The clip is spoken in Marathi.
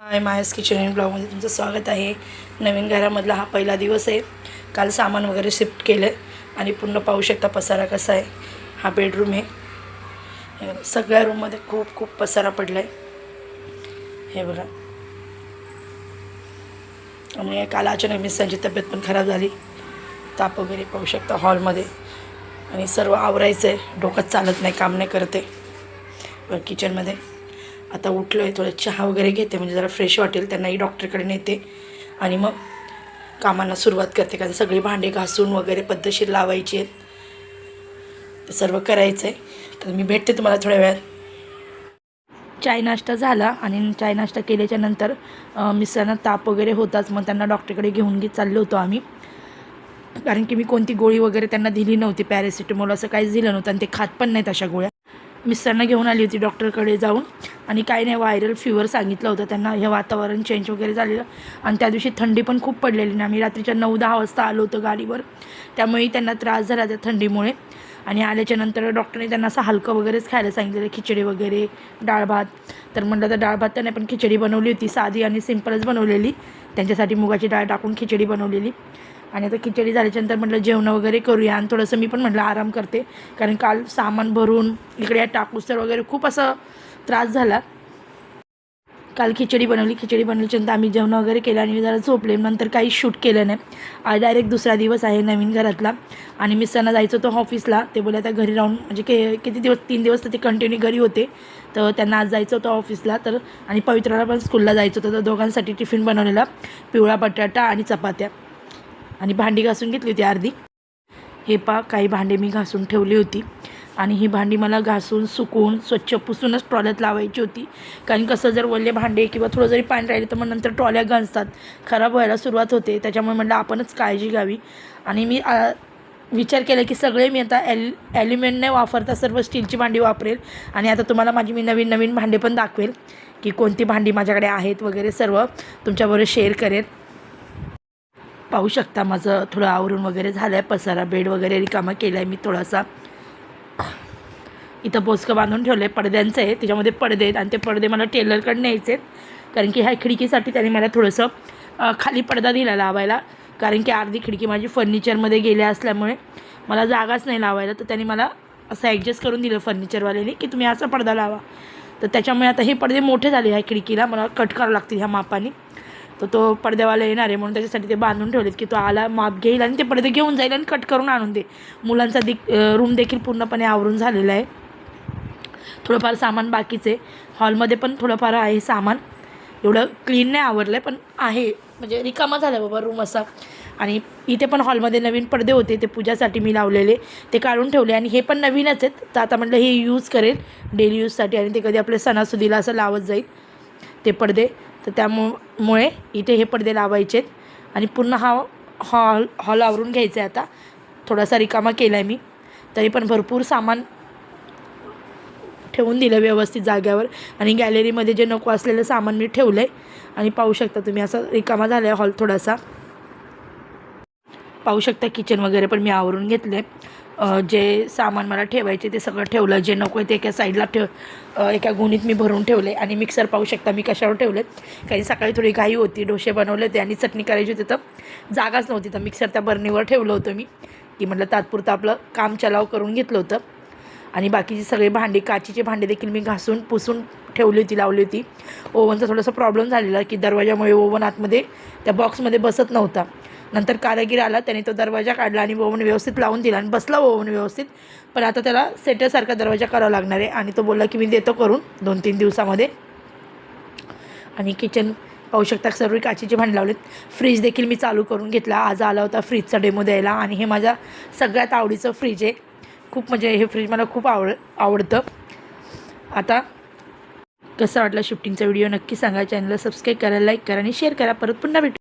हाय मायस किचन अँड ब्लॉगमध्ये तुमचं स्वागत आहे. नवीन घरामधला हा पहिला दिवस आहे. काल सामान वगैरे शिफ्ट केलं आहे आणि पूर्ण पाहू शकता पसारा कसा आहे. हा बेडरूम आहे. सगळ्या रूममध्ये खूप खूप पसारा पडला आहे हे बघा. आणि काल अचानक मिसांची तब्येत पण खराब झाली. ताप वगैरे पाहू शकता हॉलमध्ये आणि सर्व आवरायचं आहे डोकं चालत नाही काम नाही करते किचनमध्ये आता उठलो आहे थोडं चहा वगैरे घेते म्हणजे जरा फ्रेश वाटेल त्यांनाही डॉक्टरकडे नेते. आणि मग कामांना सुरुवात करते कारण सगळी भांडे घासून वगैरे पद्धतशीर लावायची आहेत. ते सर्व करायचं आहे तर मी भेटते तुम्हाला थोड्या वेळात. चाय नाश्ता झाला आणि चाय नाश्ता केल्याच्यानंतर मिस्टरांना ताप वगैरे होताच मग त्यांना डॉक्टरकडे घेऊन घेत चाललो होतो आम्ही. कारण की मी कोणती गोळी वगैरे त्यांना दिली नव्हती पॅरासिटामॉल असं काहीच दिलं नव्हतं आणि ते खात पण नाहीत अशा गोळ्या. मिस्टरांना घेऊन आली होती डॉक्टरकडे जाऊन. आणि काही नाही व्हायरल फिवर सांगितलं होतं त्यांना. हे वातावरण चेंज वगैरे झालेलं. आणि त्या दिवशी थंडी पण खूप पडलेली ना. आम्ही रात्रीच्या नऊ दहा वाजता आलो होतो गाडीवर. त्यामुळे त्यांना त्रास झाला त्या थंडीमुळे. आणि आल्याच्यानंतर डॉक्टरने त्यांना असं हलकं वगैरेच खायला सांगितलेलं. खिचडी वगैरे डाळ भात. तर म्हटलं तर डाळ भात त्यांनी पण खिचडी बनवली होती. साधी आणि सिम्पलच बनवलेली. त्यांच्यासाठी मुगाची डाळ टाकून खिचडी बनवलेली. आणि आता खिचडी झाल्याच्यानंतर म्हटलं जेवण वगैरे करूया. आणि थोडंसं मी पण म्हटलं आराम करते. कारण काल सामान भरून इकडे या टाकूस्तर वगैरे खूप असं त्रास झाला. काल खिचडी बनवली. खिचडी बनवल्याच्यानंतर आम्ही जेवण वगैरे केलं आणि मी जरा झोपले. नंतर काही शूट केलं नाही. आज डायरेक्ट दुसरा दिवस आहे नवीन घरातला. आणि मिस्टरना जायचं होतं ऑफिसला ते बोले आता घरी राहून म्हणजे के किती दिवस? तीन दिवस तर ते कंटिन्यू घरी होते. तर त्यांना आज जायचं होतं ऑफिसला तर आणि पवित्राला पण स्कूलला जायचं होतं. तर दोघांसाठी टिफिन बनवलेला. पिवळा बटाटा आणि चपात्या. आणि भांडी घासून घेतली होती अर्धी. हे पा काही भांडे मी घासून ठेवली होती. आणि ही भांडी मला घासून सुकवून स्वच्छ पुसूनच ट्रॉल्यात लावायची होती. कारण कसं जर वल्ले भांडे किंवा थोडं जरी पाणी राहिले तर मग नंतर ट्रॉल्या गंजतात खराब व्हायला सुरुवात होते. त्याच्यामुळे म्हटलं आपणच काळजी घ्यावी. आणि मी आ, विचार केला की सगळे मी आता ॲल ॲल्युमिनियम नाही वापरता सर्व स्टीलची भांडी वापरेल. आणि आता तुम्हाला माझी मी नवीन नवीन भांडे पण दाखवेल की कोणती भांडी माझ्याकडे आहेत वगैरे सर्व तुमच्याबरोबर शेअर करेल. पाहू शकता माझं थोडं आवरून वगैरे झालं आहे पसारा बेड वगैरे रिकामा केला आहे मी थोडासा. इथं बोसकं बांधून ठेवलं आहे पडद्यांचं आहे. त्याच्यामध्ये पडदे आहेत आणि ते पडदे मला टेलरकडे न्यायचे आहेत. कारण की ह्या खिडकीसाठी त्याने मला थोडंसं खाली पडदा दिला लावायला. कारण की अर्धी खिडकी माझी फर्निचरमध्ये गेल्या असल्यामुळे मला जागाच नाही लावायला. तर त्यांनी मला असं ॲडजस्ट करून दिलं फर्निचरवाल्याने की तुम्ही असा पडदा लावा. तर त्याच्यामुळे आता हे पडदे मोठे झाले ह्या खिडकीला. मला कट करावं लागतील ह्या मापाने. तर तो पडद्यावाला येणार आहे म्हणून त्याच्यासाठी ते बांधून ठेवलेत की तो आला माप घेईल आणि ते पडदे घेऊन जाईल आणि कट करून आणून दे. मुलांचा दिक रूम देखील पूर्णपणे आवरून झालेला आहे. थोडंफार सामान बाकीचं आहे. हॉलमध्ये पण थोडंफार आहे सामान. एवढं क्लीन नाही आवरलं आहे पण आहे. म्हणजे रिकामा झाला बाबा रूम असा. आणि इथे पण हॉलमध्ये नवीन पडदे होते ते पूजासाठी मी लावलेले. ते काढून ठेवले आणि हे पण नवीनच आहेत. तर आता म्हटलं हे यूज करेल. डेली यूजसाठी आणि ते कधी आपल्या सणासुदीला असं लावत जाईल. ते पडदे. तर त्यामुळे इथे हे पडदे लावायचे आहेत आणि पूर्ण हा हॉल हॉल आवरून घ्यायचा आहे आता. थोडासा रिकामा केला आहे मी. तरी पण भरपूर सामान ठेवून दिलं व्यवस्थित जाग्यावर. आणि गॅलरीमध्ये जे नको असलेलं सामान मी ठेवलं आहे आणि पाहू शकता तुम्ही असं रिकामा झाला आहे हॉल थोडासा. पाहू शकता किचन वगैरे पण मी आवरून घेतलं आहे जे सामान मला ठेवायचे ते सगळं ठेवलं. जे नको आहे ते एका साईडला ठेव एका गुणीत मी भरून ठेवले आणि मिक्सर पाहू शकता मी कशावर ठेवले काही सकाळी थोडी घाई होती डोसे बनवले होते आणि चटणी करायची होती तर जागाच नव्हती. तर मिक्सर त्या बर्नीवर ठेवलं होतं मी की म्हटलं तात्पुरतं आपलं काम चलाव करून घेतलं होतं. आणि बाकीचे सगळे भांडी काचीचे भांडे देखील मी घासून पुसून ठेवली होती लावली होती. ओव्हनचा थोडासा प्रॉब्लेम झालेला की दरवाजामुळे ओव्हन आतमध्ये त्या बॉक्समध्ये बसत नव्हता. नंतर कारागीर आला त्याने तो दरवाजा काढला आणि ओव्हन व्यवस्थित लावून दिला आणि बसला ओव्हन व्यवस्थित. पण आता त्याला सेटरसारखा दरवाजा करावा लागणार आहे आणि तो बोलला की मी देतो करून दोन तीन दिवसामध्ये. आणि किचन पाहू शकता सर्व काचेचे भांडे लावलेत. फ्रीज देखील मी चालू करून घेतला. आज आला होता फ्रीजचा डेमो द्यायला आणि हे माझ्या सगळ्यात आवडीचं फ्रीज आहे. खूप म्हणजे हे फ्रीज मला खूप आवड आवडतं. आता कसं वाटलं शिफ्टिंगचा व्हिडिओ नक्की सांगा. चॅनलला सबस्क्राईब करा लाईक करा आणि शेअर करा. परत पुन्हा भेटू.